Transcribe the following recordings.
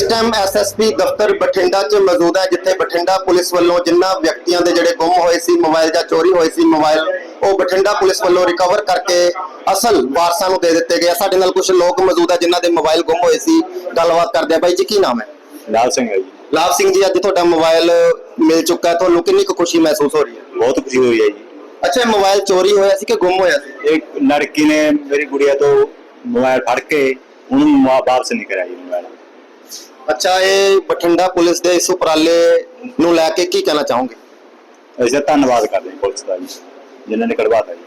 ਇਸ time SSP ਦਫ਼ਤਰ ਬਠਿੰਡਾ 'ਚ ਮੌਜੂਦ ਹੈ ਜਿੱਥੇ ਬਠਿੰਡਾ ਪੁਲਿਸ ਵੱਲੋਂ ਜਿੰਨਾ ਵਿਅਕਤੀਆਂ ਦੇ ਜਿਹੜੇ ਗੁੰਮ ਹੋਏ ਸੀ ਮੋਬਾਈਲ ਜਾਂ ਚੋਰੀ ਹੋਏ ਸੀ ਮੋਬਾਈਲ ਉਹ ਬਠਿੰਡਾ ਪੁਲਿਸ ਵੱਲੋਂ ਰਿਕਵਰ ਕਰਕੇ ਅਸਲ ਵਾਰਸਾਂ ਨੂੰ ਦੇ ਦਿੱਤੇ ਗਏ। ਸਾਡੇ ਨਾਲ ਕੁਝ ਲੋਕ ਮੌਜੂਦ ਹੈ ਜਿਨ੍ਹਾਂ ਦੇ ਮੋਬਾਈਲ ਗੁੰਮ ਹੋਏ ਸੀ। ਗੱਲਬਾਤ ਕਰਦੇ ਆ ਬਾਈ ਜੀ ਕੀ ਨਾਮ ਹੈ? ਲਾਲ ਸਿੰਘ ਹੈ ਜੀ। ਲਾਭ ਸਿੰਘ ਜੀ ਅੱਜ ਤੁਹਾਡਾ ਮੋਬਾਈਲ ਮਿਲ ਚੁੱਕਾ ਤੁਹਾਨੂੰ ਕਿੰਨੀ ਕੁ ਖੁਸ਼ੀ ਮਹਿਸੂਸ ਹੋ ਰਹੀ ਹੈ? ਬਹੁਤ ਖੁਸ਼ੀ ਹੋਈ ਹੈ ਜੀ। ਅੱਛਾ ਇਹ ਮੋਬਾਈਲ ਚੋਰੀ ਹੋਇਆ ਸੀ ਕਿ ਗੁੰਮ ਹੋਇਆ ਸੀ? ਇੱਕ ਲੜਕੀ ਨੇ ਮੇਰੀ ਗੁੜੀਆ ਤੋਂ ਮੋਬਾਈਲ ਫੜ ਕੇ ਉਹਨੂੰ ਵਾਪਸ ਨਹੀਂ ਕਰਾਇਆ ਜੀ ਮੋਬਾਈਲ। ਅੱਛਾ ਇਹ ਬਠਿੰਡਾ ਪੁਲਿਸ ਦੇ ਇਸ ਉਪਰਾਲੇ ਨੂੰ ਲੈ ਕੇ ਕੀ ਕਹਿਣਾ ਚਾਹੋਗੇ? ਅਸੀਂ ਤਾਂ ਧੰਨਵਾਦ ਕਰਦੇ ਹਾਂ ਪੁਲਿਸ ਦਾ ਜੀ ਜਿਨ੍ਹਾਂ ਨੇ ਕਢਵਾਤਾ ਜੀ।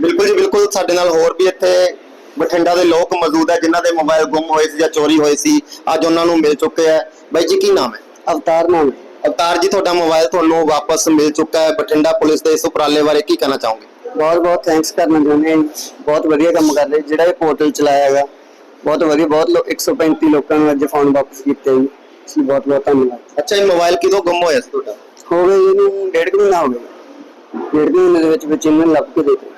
ਬਿਲਕੁਲ ਜੀ ਬਿਲਕੁਲ ਸਾਡੇ ਨਾਲ ਹੋਰ ਵੀ ਇੱਥੇ ਬਠਿੰਡਾ ਦੇ ਲੋਕ ਮੌਜੂਦ ਹੈ ਜਿਨ੍ਹਾਂ ਦੇ ਮੋਬਾਈਲ ਗੁੰਮ ਹੋਏ ਸੀ ਜਾਂ ਚੋਰੀ ਹੋਏ ਸੀ ਅੱਜ ਉਹਨਾਂ ਨੂੰ ਮਿਲ ਚੁੱਕੇ ਹੈ। ਬਾਈ ਜੀ ਕੀ ਨਾਮ ਹੈ? ਅਵਤਾਰ ਨਾਮ। ਅਵਤਾਰ ਜੀ ਤੁਹਾਡਾ ਮੋਬਾਈਲ ਤੁਹਾਨੂੰ ਵਾਪਸ ਮਿਲ ਚੁੱਕਾ ਹੈ। ਬਠਿੰਡਾ ਪੁਲਿਸ ਦੇ ਇਸ ਉਪਰਾਲੇ ਬਾਰੇ ਕੀ ਕਹਿਣਾ ਚਾਹੋਗੇ? ਬਹੁਤ ਬਹੁਤ ਥੈਂਕਸ ਕਰਨਾ ਚਾਹੁੰਦੇ ਹਾਂ ਜੀ। ਬਹੁਤ ਵਧੀਆ ਕੰਮ ਕਰ ਰਹੇ ਜਿਹੜਾ ਇਹ ਪੋਰਟਲ ਚਲਾਇਆ ਹੈਗਾ। ਬਹੁਤ ਵਧੀਆ ਬਹੁਤ ਲੋਕ 135 ਲੋਕਾਂ ਨੂੰ ਅੱਜ ਫੋਨ ਵਾਪਸ ਕੀਤੇ ਜੀ। ਲਈ ਬਹੁਤ ਬਹੁਤ ਧੰਨਵਾਦ। ਅੱਛਾ ਇਹ ਮੋਬਾਈਲ ਕਿਦੋਂ ਗੁੰਮ ਹੋਇਆ ਸੀ ਤੁਹਾਡਾ? ਹੋ ਗਏ ਇਹਨੂੰ ਡੇਢ ਕੁ ਮਹੀਨਾ ਹੋ ਗਿਆ। ਡੇਢ ਕੁ ਮਹੀਨੇ ਦੇ ਵਿੱਚ ਵਿੱਚ ਇਹਨੂੰ ਲੱਭ ਕੇ ਦੇ ਦਿੱਤਾ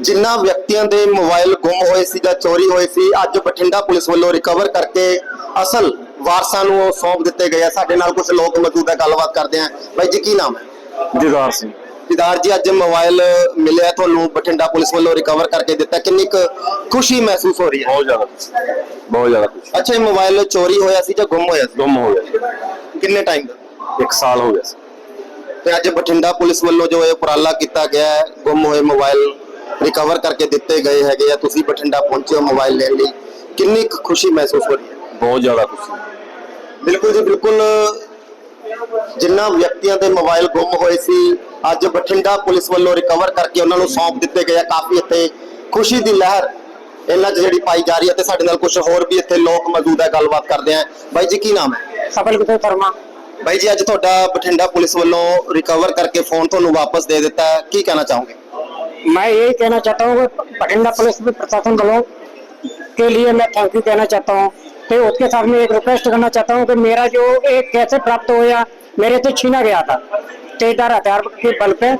ਜਿਨ੍ਹਾਂ ਵਿਅਕਤੀਆਂ ਦੇ ਮੋਬਾਈਲ ਗੁੰਮ ਹੋਏ ਸੀ ਜਾਂ ਚੋਰੀ ਹੋਏ ਸੀ ਅੱਜ ਬਠਿੰਡਾ ਪੁਲਿਸ ਵੱਲੋਂ ਰਿਕਵਰ ਕਰਕੇ ਅਸਲ ਵਾਰਸਾਂ ਨੂੰ ਉਹ ਸੌਂਪ ਦਿੱਤੇ ਗਏ ਆ। ਸਾਡੇ ਨਾਲ ਕੁਝ ਲੋਕ ਮੌਜੂਦ ਹੈ ਗੱਲਬਾਤ ਕਰਦੇ ਆ। ਬਾਈ ਜੀ ਕੀ ਨਾਮ ਹੈ? ਦਿਦਾਰ ਸਿੰਘ। ਦੀਦਾਰ ਜੀ ਅੱਜ ਮੋਬਾਈਲ ਮਿਲਿਆ ਤੁਹਾਨੂੰ ਬਠਿੰਡਾ ਪੁਲਿਸ ਵੱਲੋਂ ਰਿਕਵਰ ਕਰਕੇ ਦਿੱਤਾ। ਕਿੰਨੀ ਕੁ ਖੁਸ਼ੀ ਮਹਿਸੂਸ ਹੋ ਰਹੀ ਹੈ? ਬਹੁਤ ਜ਼ਿਆਦਾ ਖੁਸ਼ੀ। ਬਹੁਤ ਜ਼ਿਆਦਾ ਖੁਸ਼ੀ। ਅੱਛਾ ਇਹ ਮੋਬਾਈਲ ਚੋਰੀ ਹੋਇਆ ਸੀ ਜਾਂ ਗੁੰਮ ਹੋਇਆ ਗੁੰਮ ਹੋ ਗਿਆ ਸੀ। ਕਿੰਨੇ ਟਾਈਮ ਦਾ। ਇੱਕ ਸਾਲ ਹੋ ਗਿਆ ਸੀ। ਤੇ ਅੱਜ ਬਠਿੰਡਾ ਪੁਲਿਸ ਵੱਲੋਂ ਜੋ ਇਹ ਉਪਰਾਲਾ ਕੀਤਾ ਗਿਆ ਹੈ ਗੁੰਮ ਹੋਏ ਮੋਬਾਈਲ ਰਿਕਵਰ ਕਰਕੇ ਦਿੱਤੇ ਗਏ ਹੈਗੇ ਆ। ਤੁਸੀਂ ਬਠਿੰਡਾ ਪਹੁੰਚੇ ਹੋ ਮੋਬਾਈਲ ਲੈਣ ਲਈ। ਕਿੰਨੀ ਕੁ ਖੁਸ਼ੀ ਮਹਿਸੂਸ ਹੋ ਰਹੀ ਹੈ? ਬਹੁਤ ਜ਼ਿਆਦਾ ਖੁਸ਼ੀ। ਬਿਲਕੁਲ ਜੀ ਬਿਲਕੁਲ। ਜਿਨ੍ਹਾਂ ਵਿਅਕਤੀਆਂ ਦੇ ਮੋਬਾਈਲ ਗੁੰਮ ਹੋਏ ਸੀ ਅੱਜ ਬਠਿੰਡਾ ਪੁਲਿਸ ਵੱਲੋਂ ਰਿਕਵਰ ਕਰਕੇ ਉਹਨਾਂ ਨੂੰ ਸੌਂਪ ਦਿੱਤੇ ਗਏ ਆ ਕਾਫੀ ਇੱਥੇ ਖੁਸ਼ੀ ਦੀ ਲਹਿਰ ਇਹਨਾਂ 'ਚ ਜਿਹੜੀ ਪਾਈ ਜਾ ਰਹੀ ਹੈ ਤੇ ਸਾਡੇ ਨਾਲ ਕੁਝ ਹੋਰ ਵੀ ਇੱਥੇ ਲੋਕ ਮੌਜੂਦ ਹੈ ਗੱਲਬਾਤ ਕਰਦੇ ਆ ਬਾਈ ਜੀ ਕੀ ਨਾਮ ਹੈ ਸਫਲ ਕਿਤੇ ਕਰਮਾ ਬਾਈ ਜੀ ਅੱਜ ਤੁਹਾਡਾ ਬਠਿੰਡਾ ਪੁਲਿਸ ਵੱਲੋਂ ਰਿਕਵਰ ਕਰਕੇ ਫੋਨ ਤੁਹਾਨੂੰ ਵਾਪਸ ਦੇ ਦਿੱਤਾ ਹੈ ਕੀ ਕਹਿਣਾ ਚਾਹੋਗੇ मैं यही कहना चाहता हूँ कि बठिंडा पुलिस भी प्रशासन वालों के लिए मैं थैंक यू कहना चाहता हूँ तो उसके साथ में एक रिक्वेस्ट करना चाहता हूँ कि मेरा जो एक कैसे प्राप्त होया मेरे से छीना गया था तेजदार हथियार के बल पे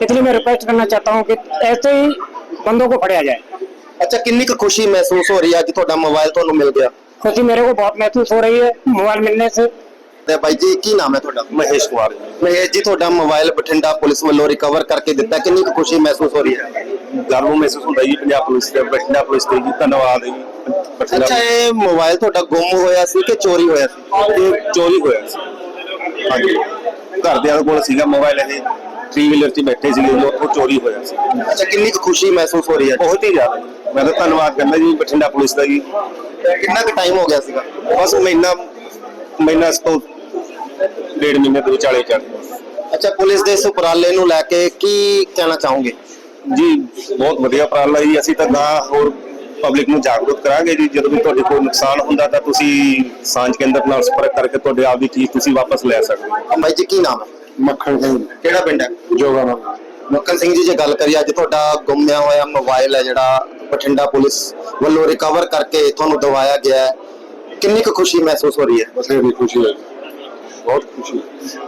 इसलिए मैं रिक्वेस्ट करना चाहता हूँ कि ऐसे ही बंदों को फड़िया जाए ਅੱਛਾ ਕਿੰਨੀ ਕੁ ਖੁਸ਼ੀ ਮਹਿਸੂਸ ਹੋ ਰਹੀ ਹੈ ਅੱਜ ਤੁਹਾਡਾ ਮੋਬਾਈਲ ਤੁਹਾਨੂੰ ਮਿਲ ਗਿਆ खुशी मेरे को बहुत महसूस हो रही है मोबाइल मिलने से ਤੇ ਬਾਈ ਜੀ ਕੀ ਨਾਮ ਹੈ ਤੁਹਾਡਾ ਮਹੇਸ਼ ਕੁਮਾਰ ਜੀ ਮਹੇਸ਼ ਜੀ ਤੁਹਾਡਾ ਮੋਬਾਈਲ ਬਠਿੰਡਾ ਪੁਲਿਸ ਵੱਲੋਂ ਰਿਕਵਰ ਕਰਕੇ ਦਿੱਤਾ ਕਿੰਨੀ ਕੁ ਖੁਸ਼ੀ ਮਹਿਸੂਸ ਹੋ ਰਹੀ ਹੈ ਗਰਵ ਮਹਿਸੂਸ ਹੁੰਦਾ ਜੀ ਪੰਜਾਬ ਪੁਲਿਸ ਤੇ ਬਠਿੰਡਾ ਪੁਲਿਸ ਤੇ ਜੀ ਧੰਨਵਾਦ ਜੀ ਬਠਿੰਡਾ ਅੱਛਾ ਇਹ ਮੋਬਾਈਲ ਤੁਹਾਡਾ ਗੁੰਮ ਹੋਇਆ ਸੀ ਕਿ ਚੋਰੀ ਹੋਇਆ ਸੀ ਇਹ ਚੋਰੀ ਹੋਇਆ ਸੀ ਹਾਂਜੀ ਘਰਦਿਆਂ ਕੋਲ ਸੀਗਾ ਮੋਬਾਈਲ ਇਹ ਥ੍ਰੀ ਵੀਲਰ 'ਚ ਬੈਠੇ ਸੀਗੇ ਜਦੋਂ ਉਹ ਚੋਰੀ ਹੋਇਆ ਸੀ। ਅੱਛਾ ਕਿੰਨੀ ਕੁ ਖੁਸ਼ੀ ਮਹਿਸੂਸ ਹੋ ਰਹੀ ਹੈ ਬਹੁਤ ਹੀ ਜ਼ਿਆਦਾ। ਜੀ। ਮੈਂ ਤਾਂ ਧੰਨਵਾਦ ਕਰਦਾ ਜੀ ਬਠਿੰਡਾ ਪੁਲਿਸ ਦਾ ਜੀ। ਕਿੰਨਾ ਕੁ ਟਾਈਮ ਹੋ ਗਿਆ ਸੀਗਾ? ਬਸ ਮਹੀਨਾ ਮਹੀਨਾ ਇਸ ਤੋਂ ਡੇਢ ਮਹੀਨੇ ਦੇ ਵਿਚਾਲੇ ਚੱਲ ਅੱਛਾ ਪੁਲਿਸ ਦੇ ਇਸ ਉਪਰਾਲੇ ਨੂੰ ਲੈ ਕੇ ਕੀ ਕਹਿਣਾ ਚਾਹੋਗੇ? ਜੀ ਬਹੁਤ ਵਧੀਆ ਉਪਰਾਲਾ ਜੀ। ਅਸੀਂ ਤਾਂ ਗਾਂ ਹੋਰ ਪਬਲਿਕ ਨੂੰ ਜਾਗਰੂਕ ਕਰਾਂਗੇ ਜੀ। ਜਦੋਂ ਵੀ ਤੁਹਾਡੇ ਕੋਲ ਨੁਕਸਾਨ ਹੁੰਦਾ ਤਾਂ ਤੁਸੀਂ ਸਾਂਝ ਕੇਂਦਰ ਨਾਲ ਸੰਪਰਕ ਕਰਕੇ ਤੁਹਾਡੇ ਆਪ ਦੀ ਚੀਜ਼ ਤੁਸੀਂ ਵਾਪਸ ਲੈ ਸਕਦੇ ਹੋ। ਬਾਈ ਜੀ ਕੀ ਨਾਮ ਹੈ? ਮੱਖਣ ਸਿੰਘ। ਕਿਹੜਾ ਪਿੰਡ ਹੈ? ਜੋਗਾ ਮੱਕਨ ਸਿੰਘ ਜੀ ਜੇ ਗੱਲ ਕਰੀਏ ਅੱਜ ਤੁਹਾਡਾ ਗੁੰਮਿਆ ਹੋਇਆ ਮੋਬਾਈਲ ਹੈ ਜਿਹੜਾ ਬਠਿੰਡਾ ਪੁਲਿਸ ਵੱਲੋਂ ਰਿਕਵਰ ਕਰਕੇ ਤੁਹਾਨੂੰ ਦਵਾਇਆ ਗਿਆ ਹੈ। ਕਿੰਨੀ ਕੁ ਖੁਸ਼ੀ ਮਹਿਸੂਸ ਹੋ ਰਹੀ ਹੈ? ਬਥੇਰੀ ਖੁਸ਼ੀ ਹੈ ਬਹੁਤ ਖੁਸ਼ੀ।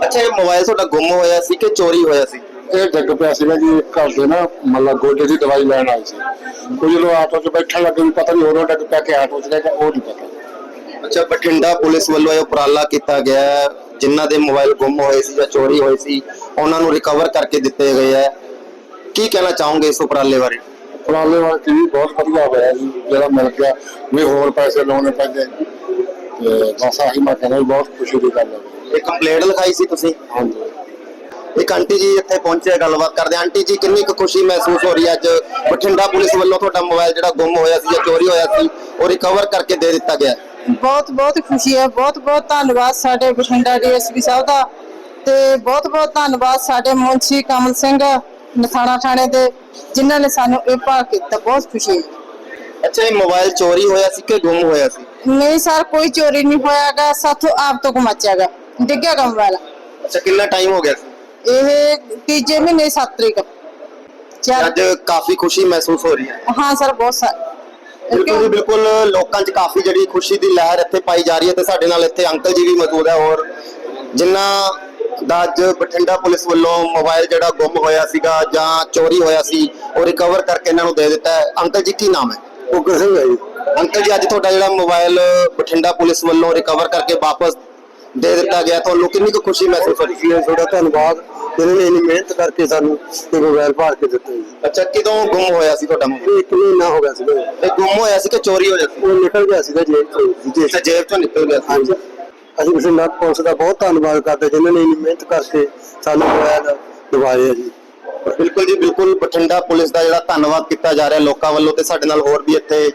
ਅੱਛਾ ਇਹ ਮੋਬਾਈਲ ਤੁਹਾਡਾ ਗੁੰਮ ਹੋਇਆ ਸੀ ਕਿ ਚੋਰੀ ਹੋਇਆ ਸੀ? ਇਹ ਡਿੱਗ ਪਿਆ ਸੀਗਾ ਜੀ ਘਰ ਦੇ ਨਾ ਮਤਲਬ ਗੋਡੇ ਦੀ ਦਵਾਈ ਲੈਣ ਆਏ ਸੀ। ਕੁਝ ਲੋਕ ਆਟੋ 'ਚ ਬੈਠਣ ਲੱਗੇ ਵੀ ਪਤਾ ਨਹੀਂ ਉਦੋਂ ਡਿੱਗ ਪਿਆ ਕਿ ਆਟੋ 'ਚ ਗਿਆ ਉਹ ਨਹੀਂ ਪਤਾ। ਅੱਛਾ ਬਠਿੰਡਾ ਪੁਲਿਸ ਵੱਲੋਂ ਇਹ ਉਪਰਾਲਾ ਕੀਤਾ ਗਿਆ ਹੈ ਜਿਨ੍ਹਾਂ ਦੇ ਮੋਬਾਈਲ ਗੁੰਮ ਹੋਏ ਸੀ ਜਾਂ ਚੋਰੀ ਹੋਏ ਸੀ ਉਹਨਾਂ ਨੂੰ ਰਿਕਵਰ ਕਰਕੇ ਦਿੱਤੇ ਗਏ ਹੈ। ਕੀ ਕਹਿਣਾ ਚਾਹੋਗੇ ਇਸ ਉਪਰਾਲੇ ਬਾਰੇ? ਉਪਰਾਲੇ ਵਾਲਾ ਜੀ ਬਹੁਤ ਵਧੀਆ ਹੋਇਆ ਜੀ ਜਿਹੜਾ ਮਿਲ ਗਿਆ। ਵੀ ਹੋਰ ਪੈਸੇ ਲਾਉਣੇ ਪੈਂਦੇ। ਤੇ ਬਸ ਆਹੀ ਮੈਂ ਕਹਿੰਦਾ ਵੀ ਬਹੁਤ ਖੁਸ਼ੀ ਦੀ ਗੱਲ ਹੈ। ਇਹ ਕੰਪਲੇਂਟ ਲਿਖਾਈ ਸੀ ਤੁਸੀਂ? ਹਾਂਜੀ। ਇੱਕ ਆਂਟੀ ਜੀ ਇੱਥੇ ਪਹੁੰਚੇ ਗੱਲਬਾਤ ਕਰਦੇ। ਆਂਟੀ ਜੀ ਕਿੰਨੀ ਕੁ ਖੁਸ਼ੀ ਮਹਿਸੂਸ ਹੋ ਰਹੀ ਹੈ ਅੱਜ? ਬਠਿੰਡਾ ਪੁਲਿਸ ਵੱਲੋਂ ਤੁਹਾਡਾ ਮੋਬਾਈਲ ਜਿਹੜਾ ਗੁੰਮ ਹੋਇਆ ਸੀ ਜਾਂ ਚੋਰੀ ਹੋਇਆ ਸੀ ਉਹ ਰਿਕਵਰ ਕਰਕੇ ਦੇ ਦਿੱਤਾ ਗਿਆ। ਬਹੁਤ ਬਹੁਤ ਖੁਸ਼ੀ ਹੈ। ਬਹੁਤ ਬਹੁਤ ਧੰਨਵਾਦ ਸਾਡੇ ਬਠਿੰਡਾ ਡੀਐਸਪੀ ਸਾਹਿਬ ਦਾ ਤੇ ਬਹੁਤ ਬਹੁਤ ਧੰਨਵਾਦ ਸਾਡੇ ਮੁੰਸ਼ੀ ਕਮਲ ਸਿੰਘ ਨਥਾਣਾ ਥਾਣੇ ਦੇ ਜਿਨ੍ਹਾਂ ਨੇ ਸਾਨੂੰ ਇਹ ਭਾਗ ਕੀਤਾ। ਬਹੁਤ ਖੁਸ਼ੀ ਹੈ। ਅੱਛਾ ਇਹ ਮੋਬਾਈਲ ਚੋਰੀ ਹੋਇਆ ਸੀ ਕਿ ਗੁੰਮ ਹੋਇਆ ਸੀ? ਨਹੀਂ ਸਰ ਕੋਈ ਚੋਰੀ ਨਹੀਂ ਹੋਇਆਗਾ। ਸਾਥੋਂ ਆਪ ਤੋਂ ਗੁਮਾਚਿਆਗਾ ਡਿੱਗਿਆ ਕੰਮ ਵਾਲਾ ਅੱਛਾ ਕਿੰਨਾ ਟਾਈਮ ਹੋ ਗਿਆ ਸੀ? ਇਹ ਤੀਜੇ ਮਹੀਨੇ 7 ਤਰੀਕ। ਅੱਜ ਕਾਫੀ ਖੁਸ਼ੀ ਮਹਿਸੂਸ ਹੋ ਰਹੀ ਹੈ। ਹਾਂ ਸਰ ਬਹੁਤ ਸਰ ਬਿਲਕੁਲ ਜੀ ਬਿਲਕੁਲ ਲੋਕਾਂ 'ਚ ਕਾਫੀ ਜਿਹੜੀ ਖੁਸ਼ੀ ਦੀ ਲਹਿਰ ਇੱਥੇ ਪਾਈ ਜਾ ਰਹੀ ਹੈ ਤੇ ਸਾਡੇ ਨਾਲ ਇੱਥੇ ਅੰਕਲ ਜੀ ਵੀ ਮੌਜੂਦ ਹੈ ਔਰ ਜਿਨ੍ਹਾਂ ਦਾ ਅੱਜ ਬਠਿੰਡਾ ਪੁਲਿਸ ਵੱਲੋਂ ਮੋਬਾਈਲ ਜਿਹੜਾ ਗੁੰਮ ਹੋਇਆ ਸੀਗਾ ਜਾਂ ਚੋਰੀ ਹੋਇਆ ਸੀ ਉਹ ਰਿਕਵਰ ਕਰਕੇ ਇਹਨਾਂ ਨੂੰ ਦੇ ਦਿੱਤਾ ਹੈ। ਅੰਕਲ ਜੀ ਕੀ ਨਾਮ ਹੈ? ਉਹ ਕਿਸੇ ਹੈ ਜੀ। ਅੰਕਲ ਜੀ ਅੱਜ ਤੁਹਾਡਾ ਜਿਹੜਾ ਮੋਬਾਈਲ ਬਠਿੰਡਾ ਪੁਲਿਸ ਵੱਲੋਂ ਰਿਕਵਰ ਕਰਕੇ ਵਾਪਸ ਦੇ ਦਿੱਤਾ ਗਿਆ। ਤੁਹਾਨੂੰ ਕਿੰਨੀ ਕੁ ਖੁਸ਼ੀ ਮਹਿਸੂਸ ਹੋ ਰਹੀ ਜੀ ਤੁਹਾਡਾ ਧੰਨਵਾਦ। ਇਹਨਾਂ ਨੇ ਇੰਨੀ ਮਿਹਨਤ ਕਰਕੇ ਸਾਨੂੰ ਇਹ ਮੋਬਾਈਲ ਭਾਲ ਕੇ ਦਿੱਤਾ ਜੀ। ਅੱਛਾ ਕਿਦੋਂ ਗੁੰਮ ਹੋਇਆ ਸੀ ਤੁਹਾਡਾ ਮੋਬਾਈਲ? ਇੱਕ ਮਹੀਨਾ ਹੋ ਗਿਆ ਸੀਗਾ। ਇਹ ਗੁੰਮ ਹੋਇਆ ਸੀ ਕਿ ਚੋਰੀ ਹੋਇਆ ਸੀ? ਉਹ ਨਿਕਲ ਗਿਆ ਸੀਗਾ ਜੇਬ ਤੋਂ ਜੀ ਅੱਛਾ ਜੇਬ ਚੋਂ ਨਿਕਲ ਗਿਆ ਸੀ। ਹਾਂਜੀ। ਅਸੀਂ ਕਿਸੇ ਨਾਲ ਪੁਲਿਸ ਦਾ ਬਹੁਤ ਧੰਨਵਾਦ ਕਰਦੇ ਜਿਨ੍ਹਾਂ ਨੇ ਇੰਨੀ ਮਿਹਨਤ ਕਰਕੇ ਸਾਨੂੰ ਮੋਬਾਈਲ ਦਿਵਾਇਆ ਜੀ। ਬਿਲਕੁਲ ਜੀ ਬਿਲਕੁਲ ਬਠਿੰਡਾ ਪੁਲਿਸ ਦਾ ਜਿਹੜਾ ਧੰਨਵਾਦ ਕੀਤਾ ਜਾ ਰਿਹਾ ਲੋਕਾਂ ਵੱਲੋਂ ਤੇ ਸਾਡੇ ਨਾਲ ਹੋਰ ਵੀ ਇੱਥੇ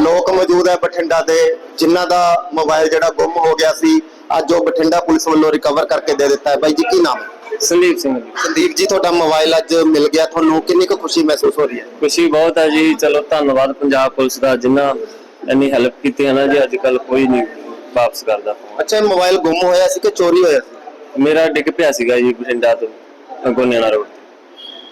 ਲੋਕ ਮੌਜੂਦ ਹੈ ਬਠਿੰਡਾ ਦੇ ਜਿਨ੍ਹਾਂ ਦਾ ਮੋਬਾਈਲ ਜਿਹੜਾ ਗੁੰਮ ਹੋ ਗਿਆ ਸੀ। ਅੱਜ ਉਹ ਬਠਿੰਡਾ ਪੁਲਿਸ ਵੱਲੋਂ ਰਿਕਵਰ ਕਰਕੇ ਦੇ ਦਿੱਤਾ ਹੈ। ਬਾਈ ਜੀ ਕੀ ਨਾਮ ਹੈ? ਸੰਦੀਪ ਸਿੰਘ। ਜੀ ਸੰਦੀਪ ਜੀ ਤੁਹਾਡਾ ਮੋਬਾਈਲ ਅੱਜ ਮਿਲ ਗਿਆ। ਤੁਹਾਨੂੰ ਕਿੰਨੀ ਕੁ ਖੁਸ਼ੀ ਮਹਿਸੂਸ ਹੋ ਰਹੀ ਹੈ? ਖੁਸ਼ੀ ਬਹੁਤ ਹੈ ਜੀ। ਚਲੋ ਧੰਨਵਾਦ ਪੰਜਾਬ ਪੁਲਿਸ ਦਾ ਜਿਨ੍ਹਾਂ ਇੰਨੀ ਹੈਲਪ ਕੀਤੀ ਹੈ ਨਾ ਜੀ ਅੱਜ ਕੱਲ ਕੋਈ ਨਹੀਂ ਵਾਪਸ ਕਰਦਾ। ਅੱਛਾ ਇਹ ਮੋਬਾਈਲ ਗੁੰਮ ਹੋਇਆ ਸੀ ਕਿ ਚੋਰੀ ਹੋਇਆ ਸੀ? ਮੇਰਾ ਡਿੱਗ ਪਿਆ ਸੀਗਾ ਜੀ ਬਠਿੰਡਾ ਤੋਂ ਗੋਨੇਣਾ ਰੋਡ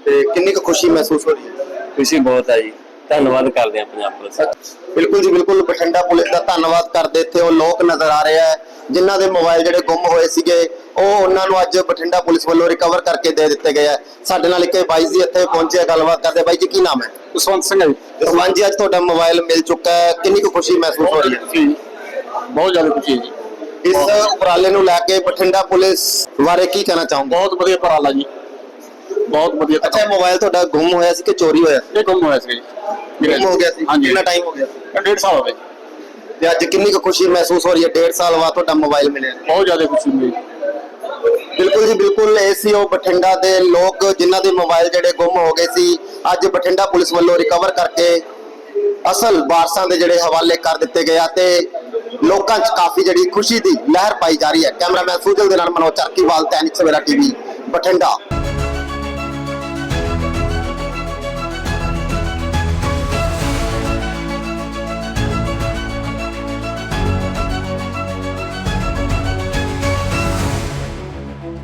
ਤੇ ਕਿੰਨੀ ਕੁ ਖੁਸ਼ੀ ਮਹਿਸੂਸ ਹੋ ਰਹੀ ਹੈ? ਖੁਸ਼ੀ ਬਹੁਤ ਹੈ ਜੀ। ਧੰਨਵਾਦ ਕਰਦੇ ਹਾਂ ਪੰਜਾਬ ਪੁਲਿਸ ਦਾ। ਬਿਲਕੁਲ ਜੀ ਬਿਲਕੁਲ। ਬਠਿੰਡਾ ਪੁਲਿਸ ਦਾ ਧੰਨਵਾਦ ਕਰਦੇ ਇੱਥੇ ਉਹ ਲੋਕ ਨਜ਼ਰ ਆ ਰਹੇ ਆ ਜਿਨ੍ਹਾਂ ਦੇ ਮੋਬਾਈਲ ਜਿਹੜੇ ਗੁੰਮ ਹੋਏ ਸੀਗੇ ਉਹ ਉਹਨਾਂ ਨੂੰ ਅੱਜ ਬਠਿੰਡਾ ਪੁਲਿਸ ਵੱਲੋਂ ਰਿਕਵਰ ਕਰਕੇ ਦੇ ਦਿੱਤੇ ਗਏ ਆ। ਸਾਡੇ ਨਾਲ ਇੱਕ ਬਾਈ ਜੀ ਇੱਥੇ ਪਹੁੰਚੇ ਆ, ਗੱਲਬਾਤ ਕਰਦੇ ਬਾਈ ਜੀ ਕੀ ਨਾਮ ਹੈ? ਜਸਵੰਤ ਸਿੰਘ ਹੈ ਜੀ। ਜਸਵੰਤ ਜੀ ਅੱਜ ਤੁਹਾਡਾ ਮੋਬਾਈਲ ਮਿਲ ਚੁੱਕਾ ਹੈ। ਕਿੰਨੀ ਕੁ ਖੁਸ਼ੀ ਮਹਿਸੂਸ ਹੋ ਰਹੀ ਹੈ? ਬਹੁਤ ਜ਼ਿਆਦਾ ਖੁਸ਼ੀ ਹੈ ਜੀ। ਇਸ ਉਪਰਾਲੇ ਨੂੰ ਲੈ ਕੇ ਬਠਿੰਡਾ ਪੁਲਿਸ ਬਾਰੇ ਕੀ ਕਹਿਣਾ ਚਾਹੋਗੇ? ਬਹੁਤ ਵਧੀਆ ਉਪਰਾਲਾ ਜੀ। ਬਹੁਤ ਵਧੀਆ ਅੱਛਾ ਮੋਬਾਈਲ ਤੁਹਾਡਾ ਗੁੰਮ ਹੋਇਆ ਸੀ ਕਿ ਚੋਰੀ ਹੋਇਆ? ਸੀ ਇਹ ਗੁੰਮ ਹੋਇਆ ਸੀ ਗੁੰਮ ਹੋ ਗਿਆ ਸੀ? ਹਾਂਜੀ। ਕਿੰਨਾ ਟਾਈਮ ਹੋ ਗਿਆ ਇਹ ਡੇਢ ਸਾਲ ਹੋ ਗਏ। ਤੇ ਅੱਜ ਕਿੰਨੀ ਕੁ ਖੁਸ਼ੀ ਮਹਿਸੂਸ ਹੋ ਰਹੀ ਹੈ? ਡੇਢ ਸਾਲ ਬਾਅਦ ਤੁਹਾਡਾ ਮੋਬਾਈਲ ਮਿਲਿਆ। ਬਹੁਤ ਜ਼ਿਆਦਾ ਖੁਸ਼ੀ ਮਿਲੀ ਬਿਲਕੁਲ ਜੀ ਬਿਲਕੁਲ ਇਹ ਸੀ ਉਹ ਬਠਿੰਡਾ ਦੇ ਲੋਕ ਜਿਨ੍ਹਾਂ ਦੇ ਮੋਬਾਈਲ ਜਿਹੜੇ ਗੁੰਮ ਹੋ ਗਏ ਸੀ। ਅੱਜ ਬਠਿੰਡਾ ਪੁਲਿਸ ਵੱਲੋਂ ਰਿਕਵਰ ਕਰਕੇ ਅਸਲ ਵਾਰਸਾਂ ਦੇ ਜਿਹੜੇ ਹਵਾਲੇ ਕਰ ਦਿੱਤੇ ਗਏ ਆ ਤੇ ਲੋਕਾਂ 'ਚ ਕਾਫੀ ਜਿਹੜੀ ਖੁਸ਼ੀ ਦੀ ਲਹਿਰ ਪਾਈ ਜਾ ਰਹੀ ਹੈ। ਕੈਮਰਾਮੈਨ ਸੁਜਲ ਦੇ ਨਾਲ ਮਨੋਜ ਚਰਕੀਵਾਲ ਤੈਨਿਕ ਸਵੇਰਾ ਟੀਵੀ ਬਠਿੰਡਾ।